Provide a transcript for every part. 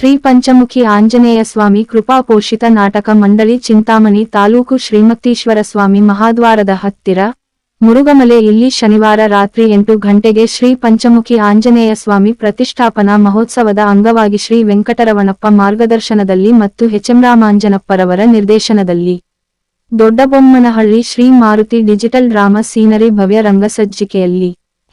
ಶ್ರೀ ಪಂಚಮುಖಿ ಆಂಜನೇಯ ಸ್ವಾಮಿ ಕೃಪಾಪೋಷಿತ ನಾಟಕ ಮಂಡಳಿ ಚಿಂತಾಮಣಿ ತಾಲೂಕು ಶ್ರೀಮತೀಶ್ವರ ಸ್ವಾಮಿ ಮಹಾದ್ವಾರದ ಹತ್ತಿರ ಮುರುಗಮಲೆ ಇಲ್ಲಿ ಶನಿವಾರ ರಾತ್ರಿ ಎಂಟು ಗಂಟೆಗೆ ಶ್ರೀ ಪಂಚಮುಖಿ ಆಂಜನೇಯ ಸ್ವಾಮಿ ಪ್ರತಿಷ್ಠಾಪನಾ ಮಹೋತ್ಸವದ ಅಂಗವಾಗಿ ಶ್ರೀ ವೆಂಕಟರವಣಪ್ಪ ಮಾರ್ಗದರ್ಶನದಲ್ಲಿ ಮತ್ತು ಹೆಚಂರಾಮಾಂಜನಪ್ಪರವರ ನಿರ್ದೇಶನದಲ್ಲಿ. Doddabommanahalli Shri Maruti digital drama scenery ಭವ್ಯ ರಂಗಸಜ್ಜಿಕೆಯಲ್ಲಿ,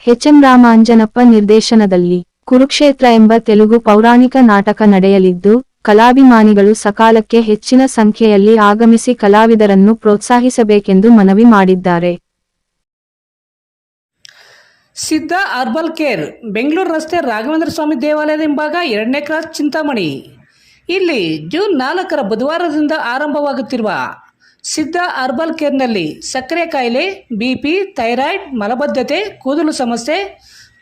ಎಚ್ಎಂ ರಾಮಾಂಜನಪ್ಪ ನಿರ್ದೇಶನದಲ್ಲಿ. ಕುರುಕ್ಷೇತ್ರ ಎಂಬ ತೆಲುಗು ಪೌರಾಣಿಕ ನಾಟಕ ನಡೆಯಲಿದ್ದು, ಕಲಾಭಿಮಾನಿಗಳು ಸಕಾಲಕ್ಕೆ ಹೆಚ್ಚಿನ ಸಂಖ್ಯೆಯಲ್ಲಿ ಆಗಮಿಸಿ ಕಲಾವಿದರನ್ನು ಪ್ರೋತ್ಸಾಹಿಸಬೇಕೆಂದು ಮನವಿ ಮಾಡಿದ್ದಾರೆ. ಸಿದ್ಧ ಅರ್ಬಲ್ ಕೇರ್, ಬೆಂಗಳೂರು ರಸ್ತೆ ರಾಘವೇಂದ್ರ ಸ್ವಾಮಿ ದೇವಾಲಯದ ಹಿಂಭಾಗ ಎರಡನೇ ಕ್ರಾಸ್ ಚಿಂತಾಮಣಿ. ಇಲ್ಲಿ ಜೂನ್ ನಾಲ್ಕರ ಬುಧವಾರದಿಂದ ಆರಂಭವಾಗುತ್ತಿರುವ ಸಿದ್ಧ ಅರ್ಬಲ್ ಕೇರ್ನಲ್ಲಿ ಸಕ್ಕರೆ ಕಾಯಿಲೆ, ಬಿ ಪಿ, ಥೈರಾಯ್ಡ್, ಮಲಬದ್ಧತೆ, ಕೂದಲು ಸಮಸ್ಯೆ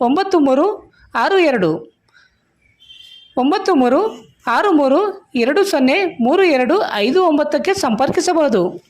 ಒಂಬತ್ತು ಮೂರು ಆರು ಎರಡು. ಒಂಬತ್ತು ಮೂರು ಆರು ಮೂರು ಎರಡು ಸೊನ್ನೆ ಮೂರು ಎರಡು ಐದು ಒಂಬತ್ತಕ್ಕೆ ಸಂಪರ್ಕಿಸಬಹುದು.